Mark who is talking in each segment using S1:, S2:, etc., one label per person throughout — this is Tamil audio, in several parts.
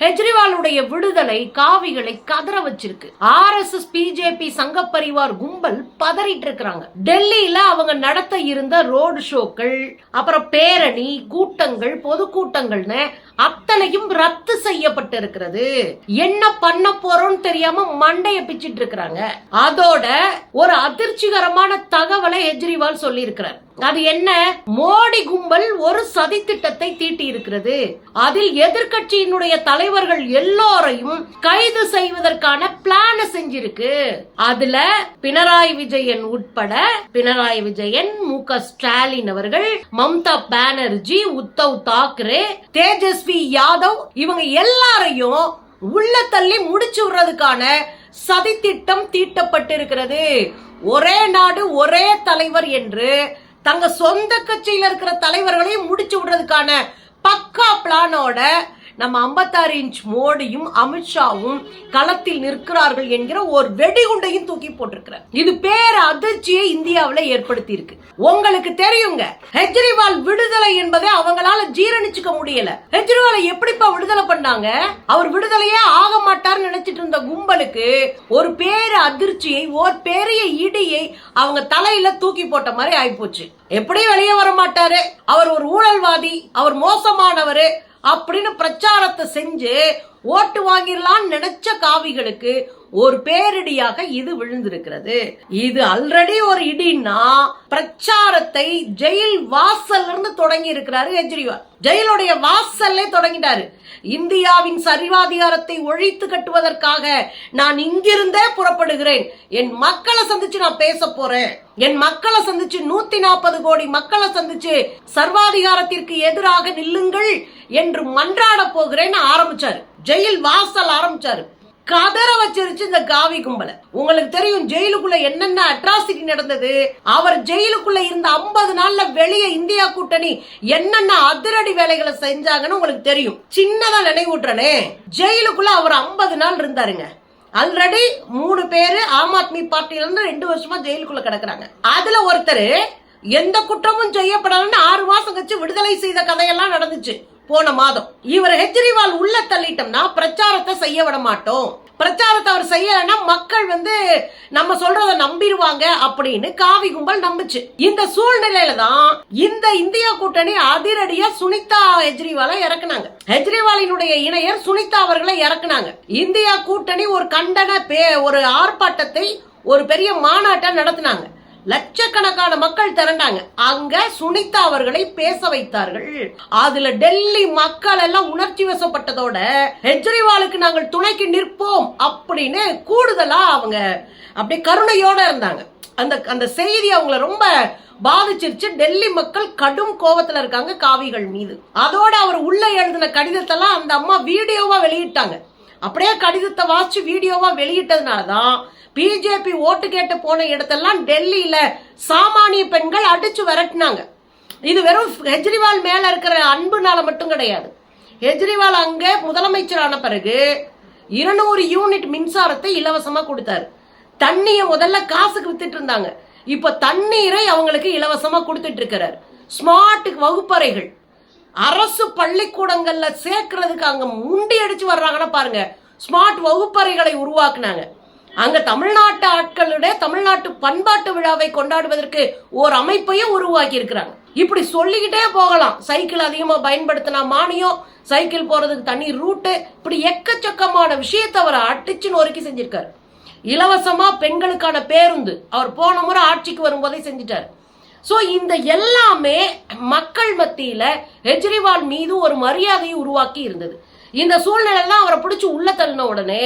S1: கெஜ்ரிவாலுடைய விடுதலை காவிகளை கதற வச்சிருக்கு. ஆர் எஸ் எஸ் பிஜேபி சங்க பரிவார் கும்பல் பதறிட்டு இருக்கிறாங்க. டெல்லியில அவங்க நடத்த இருந்த ரோடு ஷோக்கள் அப்புறம் பேரணி கூட்டங்கள் பொதுக்கூட்டங்கள்னு அத்தனையும் ரத்து செய்யப்பட்டு இருக்கிறது. என்ன பண்ண போறோம்னு தெரியாம மண்டைய பிச்சிட்டு இருக்கிறாங்க. அதோட ஒரு அதிர்ச்சிகரமான தகவலை கெஜ்ரிவால் சொல்லி இருக்கிறார் அது என்ன? மோடி கும்பல் ஒரு சதி திட்டத்தை தீட்டி இருக்கிறது அதில் எதிர்க்கட்சியினுடைய தலைவர்கள் எல்லோரையும் கைது செய்வதற்கான பிளான செஞ்சிருக்கு. அதுல பினராயி விஜயன் உட்பட பினராயி விஜயன் மு க ஸ்டாலின் அவர்கள் மம்தா பானர்ஜி உத்தவ் தாக்கரே தேஜஸ்வி யாதவ் இவங்க எல்லாரையும் உள்ள தள்ளி முடிச்சு விடுறதுக்கான சதித்திட்டம் தீட்டப்பட்டிருக்கிறது. ஒரே நாடு ஒரே தலைவர் என்று தங்க சொந்த கட்சியில் இருக்கிற தலைவர்களையும் முடிச்சு விடுறதுக்கான பக்கா பிளானோட நம்ம 56 இன்ச் மோடியும் அமித்ஷாவும் களத்தில் நிற்கிறார்கள் என்கிற ஒரு வெடிகுண்டையும் தூக்கி போட்டிருக்கிறார். இது பேர அதிர்ச்சியை இந்தியாவில் ஏற்படுத்தி இருக்கு உங்களுக்கு தெரியுங்க கெஜ்ரிவால் விடுதலை என்பதை அவங்களால ஜீரணிச்சுக்க முடியல. கெஜ்ரிவாலை எப்படிப்பா விடுதலை பண்ணாங்க? அவர் விடுதலையே ஆக மாட்டார்னு நினைச்சிட்டு இருந்த கும்பலுக்கு ஒரு பேர அதிர்ச்சியை ஒரு பெரிய இடியை அவங்க தலையில தூக்கி போட்ட மாதிரி ஆயிப்போச்சு. எப்படி வெளியே வர மாட்டாரு? அவர் ஒரு ஊழல்வாதி அவர் மோசமானவர் அப்படின்னு பிரச்சாரத்தை செஞ்சு ஓட்டு வாங்கிடலாம்னு நினைச்ச காவிகளுக்கு ஒரு பேரிடியாக இது விழுந்திருக்கிறது. இது ஆல்ரெடி ஒரு இடின்னா பிரச்சாரத்தை ஜெயில் வாசல்ல இருந்து தொடங்கி இருக்கிறாரு கெஜ்ரிவால். ஜெயிலுடைய வாசல்லே தொடங்கிட்டாரு. இந்தியாவின் சரிவாதிகாரத்தை ஒழித்து கட்டுவதற்காக நான் இங்கிருந்தே புறப்படுகிறேன். என் மக்களை சந்திச்சு நான் பேச போறேன். என் மக்களை சந்திச்சு நூத்தி நாற்பது கோடி மக்களை சந்திச்சு சர்வாதிகாரத்திற்கு எதிராக நில்லுங்கள் என்று மன்றாட போகிறேன்னு ஆரம்பிச்சாரு. ஜெயில் வாசல் ஆரம்பிச்சாரு. கதற வச்சிருச்சு இந்த காவி கும்பல. உங்களுக்கு தெரியும் ஜெயிலுக்குள்ள என்னென்ன அட்ராசிட்டி நடந்தது? அவர் ஜெயிலுக்குள்ள இருந்த 50 நாள்ல வெளியே இந்தியா கூட்டணி என்னென்ன அதிரடி வேலைகளை செஞ்சாங்கன்னு உங்களுக்கு தெரியும். சின்னதா நினைவூட்டுறனே. ஜெயிலுக்குள்ள அவர் 50 நாள் இருந்தாருங்க. ஆல்ரெடி மூணு பேரு ஆம் ஆத்மி பார்ட்டில இருந்து ரெண்டு வருஷமா ஜெயிலுக்குள்ள கிடக்குறாங்க. அதுல ஒருத்தர் எந்த குற்றமும் செய்யப்படலன்னு ஆறு மாசம் கழிச்சு விடுதலை செய்த கதையெல்லாம் நடந்துச்சு. போன மாதம். இவர் கெஜ்ரிவால் உள்ள தள்ளிட்டோம்னா பிரச்சாரத்தை செய்ய விட மாட்டோம். பிரச்சாரத்தை அவர் செய்யலைன்னா மக்கள் வந்து நம்ம சொல்றத நம்பிடுவாங்க அப்படின்னு காவி கும்பல் நம்புச்சு. இந்த சூழ்நிலையில தான் இந்த இந்தியா கூட்டணி அதிரடியா சுனிதா கெஜ்ரிவாலை இறக்குனாங்க. ஹெஜ்ரிவாலினுடைய இணையர் சுனிதா அவர்களை இறக்குனாங்க. இந்தியா கூட்டணி ஒரு கண்டன பே ஒரு ஆர்ப்பாட்டத்தை ஒரு பெரிய மாநாட்டை நடத்தினாங்க. லட்சக்கணக்கான மக்கள் திரண்டாங்க. அங்க சுனிதா அவர்களை பேச வைத்தார்கள். அதுல டெல்லி மக்கள் எல்லாம் உணர்ச்சி வசப்பட்டதோட கெஜ்ரிவாலுக்கு நாங்கள் துணைக்கு நிற்போம் அப்படின்னு கூடுதலா அவங்க அப்படியே கருணையோட இருந்தாங்க. அந்த அந்த செய்தி அவங்கள ரொம்ப பாதிச்சிருச்சு. டெல்லி மக்கள் கடும் கோபத்துல இருக்காங்க காவிகள் மீது. அதோட அவர் உள்ள எழுதின கடிதத்தெல்லாம் அந்த அம்மா வீடியோவா வெளியிட்டாங்க. அப்படியே கடிதத்தை வாசிச்சு வீடியோவா வெளியிட்டதுனால தான் பிஜேபி ஓட்டு கேட்டு போன இடத்தெல்லாம் டெல்லியில சாமானிய பெண்கள் அடிச்சு விரட்டினாங்க. இது வெறும் கெஜ்ரிவால் மேல இருக்கிற அன்புனால மட்டும் கிடையாது. கெஜ்ரிவால் அங்கே முதலமைச்சரான பிறகு இருநூறு யூனிட் மின்சாரத்தை இலவசமா கொடுத்தாரு. தண்ணியை முதல்ல காசுக்கு வித்துட்டு இருந்தாங்க. இப்ப தண்ணீரை அவங்களுக்கு இலவசமா கொடுத்துட்டு இருக்கிறார். ஸ்மார்ட் வகுப்பறைகள். அரசு பள்ளிக்கூடங்கள்ல சேர்க்கறதுக்கு அங்க முண்டி அடிச்சு வர்றாங்கன்னா பாருங்க. ஸ்மார்ட் வகுப்பறைகளை உருவாக்குனாங்க. அங்க தமிழ்நாட்டு ஆட்களுடைய தமிழ்நாட்டு பண்பாட்டு விழாவை கொண்டாடுவதற்கு ஒரு அமைப்பையும் உருவாக்கி இருக்கிறாங்க இப்படி சொல்லிக்கிட்டே போகலாம். சைக்கிள் அதிகமாக பயன்படுத்தினா மானியம் சைக்கிள் போறதுக்கு தனி ரூட்டு இப்படி எக்கச்சக்கமான விஷயத்தை அவர் அடிச்சு நொறுக்கி செஞ்சிருக்காரு. இலவசமா பெண்களுக்கான பேருந்து அவர் போன முறை ஆட்சிக்கு வரும்போதே செஞ்சிட்டாரு. ஸோ இந்த எல்லாமே மக்கள் மத்தியில கெஜ்ரிவால் மீது ஒரு மரியாதையை உருவாக்கி இருந்தது. இந்த சூழ்நிலைலாம் அவரை பிடிச்சி உள்ள தள்ளின உடனே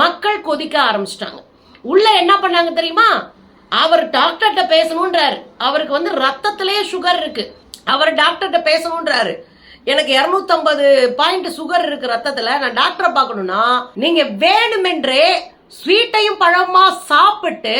S1: மக்கள் கொதிக்க ஆரம்பிச்சிட்டாங்க. உள்ள என்ன பண்ணாங்க தெரியுமா? அவர் டாக்டர்கிட்ட பேசணுன்றாரு அவருக்கு வந்து ரத்தத்திலேயே சுகர் இருக்கு. அவர் டாக்டர்கிட்ட பேசணுன்றாரு எனக்கு 250 பாயிண்ட் சுகர் இருக்கு ரத்தத்துல. நான் டாக்டரை பார்க்கணும்னா நீங்க வேணுமென்றே ஸ்வீட்டையும் பழமா சாப்பிட்டு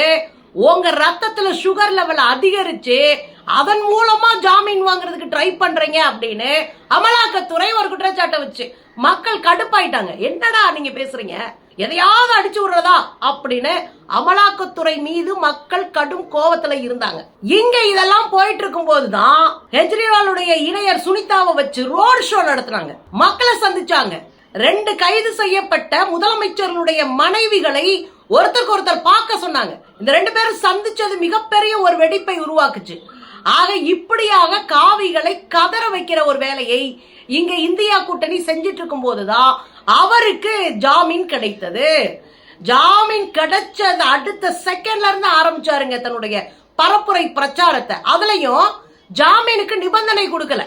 S1: உங்க ரத்தத்துல சுகர் லெவல் அதிகரிச்சு அதன் மூலமா ஜாமீன் வாங்குறதுக்கு ட்ரை பண்றீங்க அப்படின்னு அமலாக்கத்துறை ஒரு குற்றச்சாட்டை வச்சு மக்கள் கடுப்பாயிட்டாங்க. என்னடா நீங்க பேசுறீங்க? எதையாவது அடிச்சு விடுறதா? அப்படின்னு அமலாக்கத்துறை மீது மக்கள் கடும் கோபத்துல இருந்தாங்க. இங்க இதெல்லாம் போயிட்டு இருக்கும் போதுதான் கெஜ்ரிவாலுடைய இணையர் சுனிதாவை வச்சு ரோட் ஷோ நடத்துனாங்க. மக்களை சந்திச்சாங்க. ரெண்டு கைது செய்யப்பட்ட முதலமைச்சர்களுடைய மனைவிகளை ஒருத்தருக்கு ஒருத்தர் பார்க்க சொன்னாங்க. இந்த ரெண்டு பேரும் சந்திச்சது மிகப்பெரிய ஒரு வெடிப்பை உருவாக்குச்சு. ஆக இப்படியாக காவிகளை கதற வைக்கிற ஒரு வேலையை இங்க இந்தியா கூட்டணி செஞ்சிட்டு இருக்கும் போதுதான் அவருக்கு ஜாமீன் கிடைத்தது. ஜாமீன் கிடைச்ச அடுத்த செகண்ட்ல இருந்து ஆரம்பிச்சாருங்க தன்னுடைய பரப்புரை பிரச்சாரத்தை. அதுலயும் ஜாமீனுக்கு நிபந்தனை கொடுக்கல.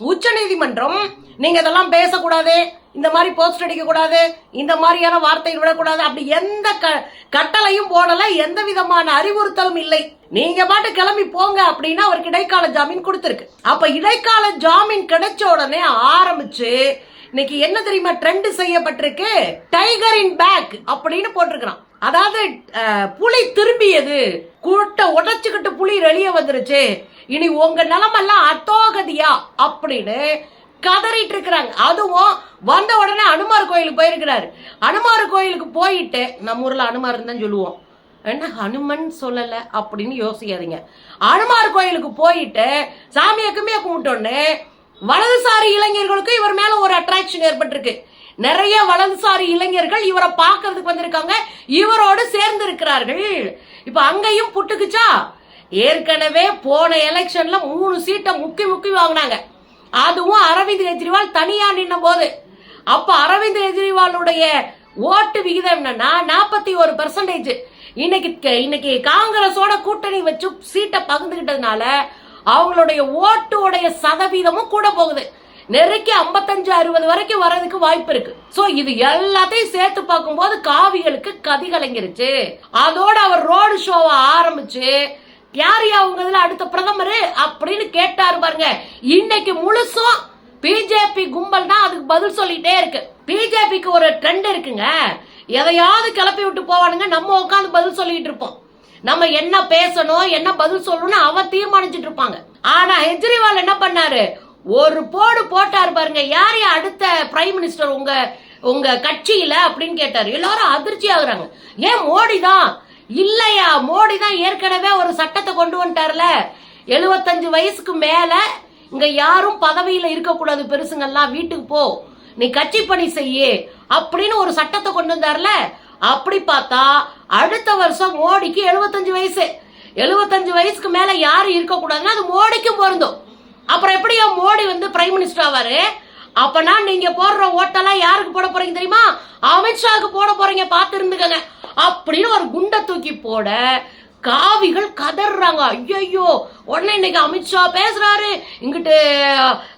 S1: உச்ச நீதிமன்றம் நீங்க இதெல்லாம் பேசக்கூடாது. இந்த மாதிரி போஸ்ட் அடிக்கக்கூடாது இந்த மாதிரியான வார்த்தை விடக்கூடாது அப்படி எந்த க- கட்டளையும் போடல எந்த விதமான அறிவுறுத்தலும் இல்லை. நீங்க பாட்டு கிளம்பி போங்க அப்படின்னா அவருக்கு இடைக்கால ஜாமீன் கொடுத்துருக்கு. அப்ப இடைக்கால ஜாமீன் கிடைச்ச உடனே ஆரம்பிச்சு இன்னைக்கு என்ன தெரியுமா ட்ரெண்ட் செய்யப்பட்டிருக்கு? டைகர் இன் பேக் அப்படின்னு போட்டிருக்கிறான். அதாவது புலி திரும்பியது. கூட்ட உடைச்சுக்கிட்டு புலி வெளியே வந்துருச்சு. இனி உங்க நிலமெல்லாம் அத்தோகதியா அப்படின்னு கதறிட்டு இருக்கிறாங்க. அதுவும் வந்த உடனே அனுமார் கோயிலுக்கு போயிருக்கிறாரு. அனுமார் கோயிலுக்கு போயிட்டு நம்ம ஊர்ல அனுமார் தான் சொல்லுவோம். என்ன ஹனுமன் சொல்லல அப்படின்னு யோசிக்காதீங்க. அனுமார் கோயிலுக்கு போயிட்டு சாமியை கும்மிய கும்பிட்டோன்னு வலதுசாரி இளைஞர்களுக்கு இவர் மேல ஒரு அட்ராக்ஷன் ஏற்பட்டிருக்கு. நிறைய வலதுசாரி இளைஞர்கள் இவரை பார்க்கறதுக்கு வந்திருக்காங்க. இவரோடு சேர்ந்து இருக்கிறார்கள். இப்ப அங்கேயும் புட்டுக்குச்சா? ஏற்கனவே போன எலெக்ஷன்ல மூணு சீட்டை முக்கி முக்கி வாங்கினாங்க. அதுவும் அரவிந்த் கெஜ்ரிவால் தனியா நின்ன போது அப்ப அரவிந்த் கெஜ்ரிவாலுடைய ஓட்டு விகிதம் என்னன்னா நாற்பத்தி ஒரு பர்சன்டேஜ் இன்னைக்கு இன்னைக்கு காங்கிரஸோட கூட்டணி வச்சு சீட்டை பகிர்ந்துகிட்டதுனால அவங்களுடைய ஓட்டுடைய சதவீதமும் கூட போகுது. நெருக்கி 55 அறுபது வரைக்கும் வர்றதுக்கு வாய்ப்பு இருக்கு. சோ இது எல்லாத்தையும் சேர்த்து பார்க்கும்போது காவிகளுக்கு கதி கலங்கிருச்சு. அதோட அவர் ரோடு ஷோவை ஆரம்பிச்சு யார் அவங்க இதுல அடுத்த பிரதமர் அப்படின்னு கேட்டாரு பாருங்க. இன்னைக்கு முழுசும் பிஜேபி கும்பல் தான் அதுக்கு பதில் சொல்லிட்டே இருக்கு. பிஜேபிக்கு ஒரு ட்ரெண்ட் இருக்குங்க. எதையாவது கிளப்பி விட்டு போவானுங்க நம்ம உட்காந்து பதில் சொல்லிட்டு இருப்போம். நம்ம என்ன பேசணும் என்ன பதில் சொல்லணும்னு அவன் தீர்மானிச்சிட்டு இருப்பாங்க. ஆனா கெஜ்ரிவால் என்ன பண்ணாரு? ஒரு போடு போட்டாரு பாருங்க. யார் யார் அடுத்த பிரைம் மினிஸ்டர் உங்க உங்க கட்சியில அப்படின்னு கேட்டாரு. எல்லாரும் அதிர்ச்சி ஆகுறாங்க. ஏன் மோடி தான் இல்லையா? மோடி தான் ஏற்கனவே ஒரு சட்டத்தை கொண்டு வந்துட்டார்ல. எழுபத்தஞ்சு வயசுக்கு மேல இங்க யாரும் பதவியில இருக்கக்கூடாது பெருசுங்கெல்லாம் வீட்டுக்கு போ. நீ கட்சி பணி செய்யு அப்படின்னு ஒரு சட்டத்தை கொண்டு வந்தார்ல. அப்படி பார்த்தா அடுத்த வருஷம் மோடிக்கு எழுபத்தஞ்சு வயசு. எழுபத்தஞ்சு வயசுக்கு மேல யாரும் இருக்கக்கூடாதுன்னா அது மோடிக்கும் பொருந்தும். அப்புறம் எப்படியா மோடி வந்து பிரைம் மினிஸ்டர் ஆவாரு. அப்பனா நீங்க போடுற ஓட்டெல்லாம் யாருக்கு போட போறீங்க தெரியுமா? அமித்ஷாவுக்கு போட போறீங்க பார்த்து இருந்துக்கங்க அப்படின்னு ஒரு குண்டை தூக்கி போட காவிகள் கதறாங்க ஐயோ உடனே இன்னைக்கு அமித்ஷா பேசுறாரு. இங்கிட்டு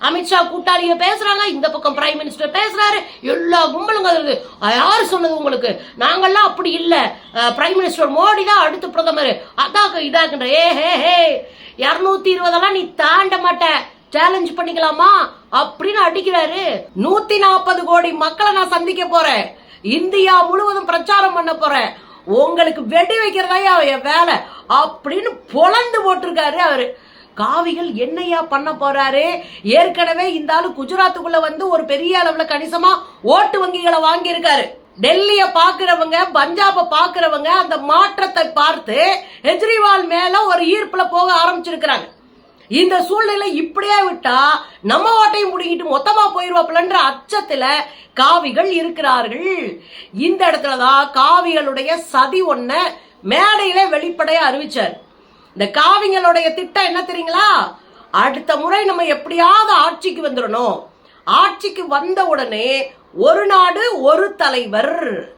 S1: அமித்ஷா கூட்டாளிய பேசுறாங்க. இந்த பக்கம் பிரைம் மினிஸ்டர் பேசுறாரு. எல்லா கும்பலும் கதறுது. யார் யாரு சொன்னது உங்களுக்கு? நாங்கள்லாம் அப்படி இல்ல. பிரைம் மினிஸ்டர் மோடி தான் அடுத்த பிரதமர். அதான் இதாக்குன்ற. ஏ ஹே ஹே இருநூத்தி இருபதெல்லாம் நீ தாண்ட மாட்ட. சேலஞ்ச் பண்ணிக்கலாமா? அப்படின்னு அடிக்கிறாரு. நூத்தி நாற்பது கோடி மக்களை நான் சந்திக்க போறேன். இந்தியா முழுவதும் பிரச்சாரம் பண்ண போறேன். உங்களுக்கு வெடி வைக்கிறதா என் வேலை. அப்படின்னு பொழந்து போட்டிருக்காரு அவரு. காவிகள் என்னையா பண்ண போறாரு? ஏற்கனவே இந்த ஆளு குஜராத்துக்குள்ள வந்து ஒரு பெரிய அளவுல கணிசமா ஓட்டு வங்கிகளை வாங்கியிருக்காரு. டெல்லிய பாக்குறவங்க பஞ்சாப பாக்குறவங்க அந்த மாற்றத்தை பார்த்து கெஜ்ரிவால் மேல ஒரு ஈர்ப்புல போக ஆரம்பிச்சிருக்கிறாங்க. இந்த சூழ்நிலை இப்படியே விட்டா நம்ம ஓட்டையும் முடிங்கிட்டு மொத்தமா போயிருவாப்லன்ற அச்சத்துல காவிகள் இருக்கிறார்கள். இந்த இடத்துலதான் காவிகளுடைய சதி ஒன்ன மேடையில வெளிப்படைய அறிவிச்சார். இந்த காவிங்களுடைய திட்டம் என்ன தெரியுங்களா? அடுத்த முறை நம்ம எப்படியாவது ஆட்சிக்கு வந்துடணும் ஆட்சிக்கு வந்த உடனே ஒரு நாடு ஒரு தலைவர்.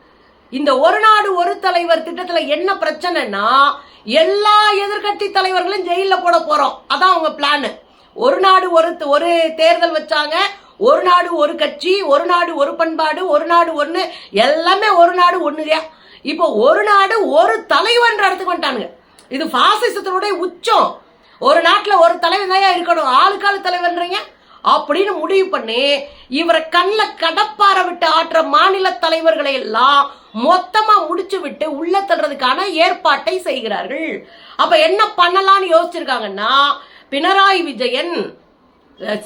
S1: இந்த ஒரு நாடு ஒரு தலைவர் திட்டத்துல என்ன பிரச்சனைனா எல்லா எதிர்க்கட்சி தலைவர்களும் ஜெயில போட போறோம். அதான் அவங்க பிளான். ஒரு நாடு ஒரு ஒரு தேர்தல் வச்சாங்க. ஒரு நாடு ஒரு கட்சி ஒரு நாடு ஒரு பண்பாடு ஒரு நாடு ஒன்று எல்லாமே ஒரு நாடு ஒண்ணுதான் இப்போ ஒரு நாடு ஒரு தலைவன்ற இடத்துக்கு வந்துட்டானுங்க. இது பாசிசத்தினுடைய உச்சம். ஒரு நாட்டில் ஒரு தலைவர் தான் இருக்கணும். ஆளுக்கால தலைவர்ன்றீங்க? அப்படின்னு முடிவு பண்ணி இவரை கண்ணில் கடப்பார விட்டு ஆற்ற மாநில தலைவர்களை எல்லாம் மொத்தமா முடிச்சு விட்டு உள்ள தள்ளுறதுக்கான ஏற்பாட்டை செய்கிறார்கள். அப்ப என்ன பண்ணலாம்னு யோசிச்சிருக்காங்கன்னா பினராயி விஜயன்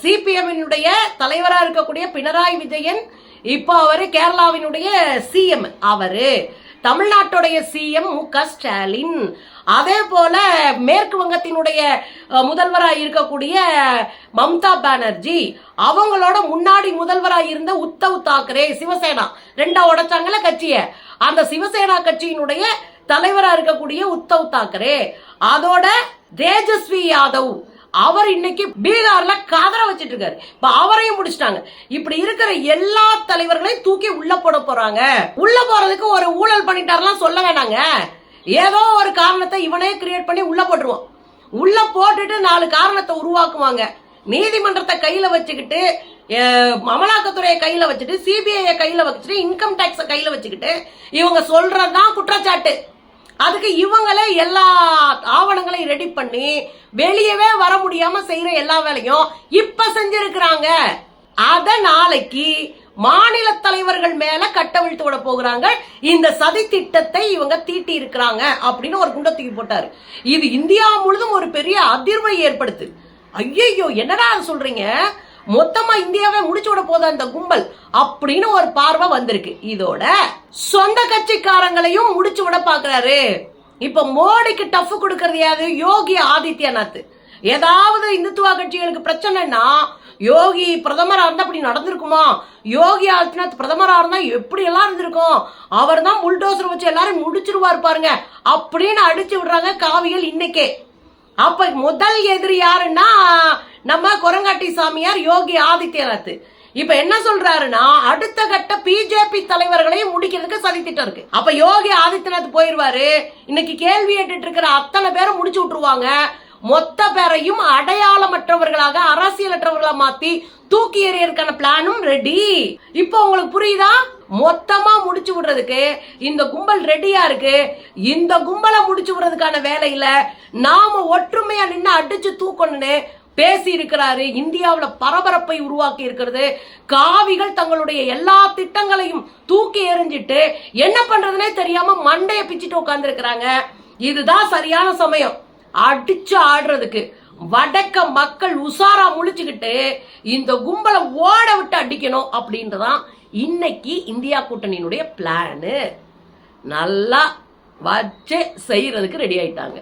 S1: சிபிஎம்னுடைய தலைவராக இருக்கக்கூடிய பினராயி விஜயன் இப்போ அவரு கேரளாவினுடைய சிஎம் அவரு. தமிழ்நாட்டுடைய சிஎம் மு க ஸ்டாலின். அதே போல மேற்கு வங்கத்தினுடைய முதல்வராக இருக்கக்கூடிய மம்தா பானர்ஜி அவங்களோட முன்னாடி முதல்வராக இருந்த உத்தவ் தாக்கரே சிவசேனா. ரெண்டா உடைச்சாங்கல்ல கட்சிய. அந்த சிவசேனா கட்சியினுடைய தலைவராக இருக்கக்கூடிய உத்தவ் தாக்கரே. அதோட தேஜஸ்வி யாதவ் அவர் இன்னைக்கு பீகார்ல கதற வச்சிட்டு இருக்காரு. இப்ப அவரையும் முடிச்சிட்டாங்க. இப்படி இருக்கிற எல்லா தலைவர்களையும் தூக்கி உள்ள போட போறாங்க. உள்ள போறதுக்கு ஒரு ஊழல் பண்ணிட்டாரெல்லாம் சொல்ல வேணாங்க. ஏதோ ஒரு காரணத்தை இவனே கிரியேட் பண்ணி உள்ள போட்டுருவான். உள்ள போட்டுட்டு நாலு காரணத்தை உருவாக்குவாங்க. நீதிமன்றத்தை கையில வச்சுக்கிட்டு அஹ், அமலாக்கத்துறையை கையில வச்சுட்டு சிபிஐ கையில வச்சுட்டு இன்கம் டேக்ஸ கையில வச்சுக்கிட்டு இவங்க சொல்றதுதான் குற்றச்சாட்டு. அதுக்கு இவங்களே எல்லா ஆவணங்களையும் ரெடி பண்ணி வெளியவே வர முடியாம செய்யற எல்லா வேலையும் இப்ப செஞ்சிருக்கிறாங்க. அத நாளைக்கு மாநில தலைவர்கள் மேல கட்டவிழ்த்து விட போகிறாங்க. இந்த சதி திட்டத்தை இவங்க தீட்டி இருக்கிறாங்க அப்படின்னு ஒரு குண்டத்துக்கு தூக்கி போட்டாரு. இது இந்தியா முழுதும் ஒரு பெரிய அதிர்வை ஏற்படுத்து. ஐயோ என்னடா சொல்றீங்க? மொத்தமா இந்தியாவை முடிச்சு விட போதா இந்த கும்பல் அப்படின்னு ஒரு பார்வை வந்திருக்கு. இதோட சொந்த கட்சிக்காரங்களையும் முடிச்சு விட பாக்குறாரு இப்ப மோடிக்கு டஃப் கொடுக்கறது யாரு? யோகி ஆதித்யநாத். ஏதாவது இந்துத்துவா கட்சிகளுக்கு பிரச்சனைனா யோகி பிரதமராக இருந்தால் அப்படி நடந்திருக்குமா? யோகி ஆதித்யநாத் பிரதமராக இருந்தால் எப்படி எல்லாம் இருந்திருக்கும்? அவர் தான் புல்டோசர் வச்சு எல்லாரும் முடிச்சிருவார் பாருங்க. அப்படின்னு அடிச்சு விடுறாங்க காவியல் இன்னைக்கே. அப்ப முதல் எதிரி யாருன்னா நம்ம குரங்காட்டி சாமியார் யோகி ஆதித்யநாத். இப்ப என்ன சொல்றாருன்னா அடுத்த கட்ட பிஜேபி தலைவர்களையும் முடிக்கிறதுக்கு சதித்திட்டம் இருக்கு. அப்ப யோகி ஆதித்யநாத் போயிருவாரு. இன்னைக்கு கேள்வி கேட்டுட்டு இருக்கிற அத்தனை பேரை முடிச்சு விட்டுருவாங்க. மொத்த பேரையும் அடையாளமற்றவர்களாக அரசியலற்றவர்களா மாத்தி தூக்கி எறியறதுக்கான பிளானும் ரெடி இப்போ உங்களுக்கு புரியுதா? மொத்தமா முடிச்சு விடுறதுக்கு இந்த கும்பல் ரெடியா இருக்கு. இந்த கும்பலை முடிச்சு விடுறதுக்கான வேலையில நாம ஒற்றுமையா நின்று அடிச்சு தூக்கணும்னு பேசி இருக்கிறாரு இந்தியாவில் பரபரப்பை உருவாக்கி இருக்கிறது. காவிகள் தங்களுடைய எல்லா திட்டங்களையும் தூக்கி எறிஞ்சிட்டு என்ன பண்றதுனே தெரியாம மண்டைய பிச்சுட்டு உட்காந்துருக்கிறாங்க இதுதான் சரியான சமயம். அடிச்சு ஆடுறதுக்கு வடக்க மக்கள் உசாரா முழிச்சுக்கிட்டு இந்த கும்பலை ஓட விட்டு அடிக்கணும் அப்படின்றதான் இன்னைக்கு இந்தியா கூட்டணியினுடைய பிளானு நல்லா வச்சு செய்யறதுக்கு ரெடி ஆயிட்டாங்க.